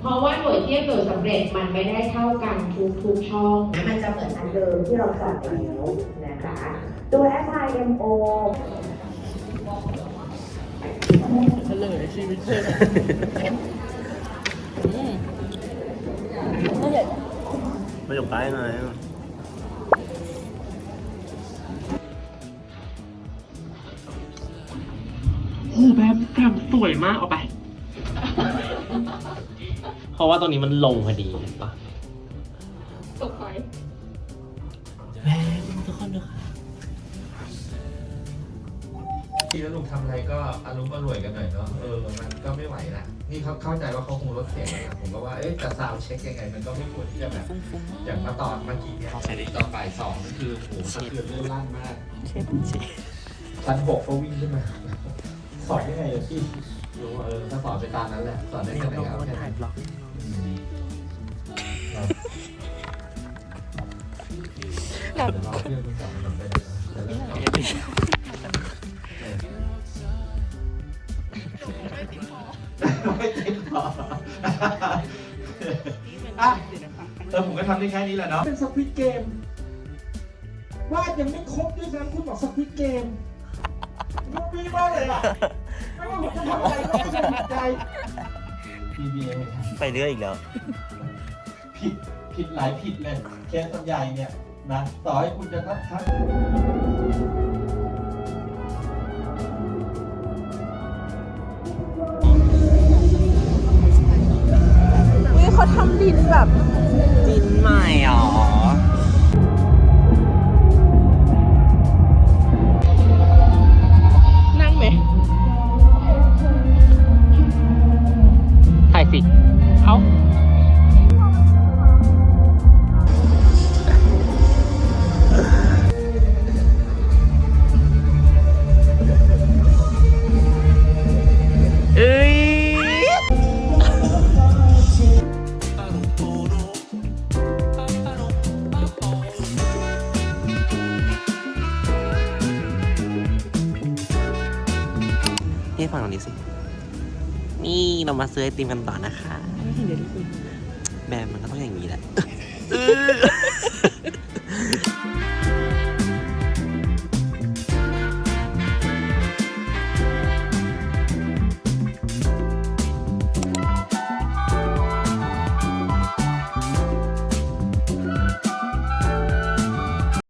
เพราะว่าหน่วยเทียบเกิดสำเร็จมันไม่ได้เท่ากันทุกทุกช่อง มันจะเหมือนอันเดิมที่เราจัดไปแล้วนะคะตัว F I M O เฉลยชีวิตเลยไม่หยกตายไง แบบแกรมสวยมากเอาไป เพราะว่าตรงนี้มันลงพอดีเห็นปะตกไปแม่ทุกคนดูค่ะที่แล้วลุงทำอะไรก็อารมณ์อร่วยกันหน่อยเนาะเออมันก็ไม่ไหวละนี่เขาเข้าใจว่าเขาคงลดเสียงนะผมก็ว่าเอ๊ะจะซาวเช็คยังไง มันก็ไม่ควรที่จะแบบอย่างมาตอนเมื่อกี้เนี่ยตอนบ่ายสองนี่คือโหสะเทือนเลื่อนลั่นมากชั้นหกเขาวิ่งขึ้นมา สอนยังไงอะพี่รู้ว่าเออถ้าสอนไปตามนั้นแหละสอนได้แค่ไหนครับแค่นั้นอืมครับเดี๋ยวเราเพื่อนคุณสอนมันไปเลยนะเดี๋ยวเราไม่ติดต่ออะเออผมก็ทำได้แค่นี้แหละเนาะเป็นสควิตเกมวาดยังไม่ครบด้วยซ้ำคุณบอกสควิตเกม ยุบปี้มากเลยอะไม่ว่าผมจะทำอะไรก็ไม่สนใจ PBA ไปเรื่อยอีกแล้ว ผิดผิดหลายผิดเลย เคสส่วนใหญ่เนี่ยนะต่อให้คุณจะทักทักวิเขาทำดินแบบ เอาเอ้ยนี่ฟังตรงนี้สิ นี่เรามาซื้อไอติมกันต่อนะคะ แบบมันก็ต้องอย่างนี้แหละ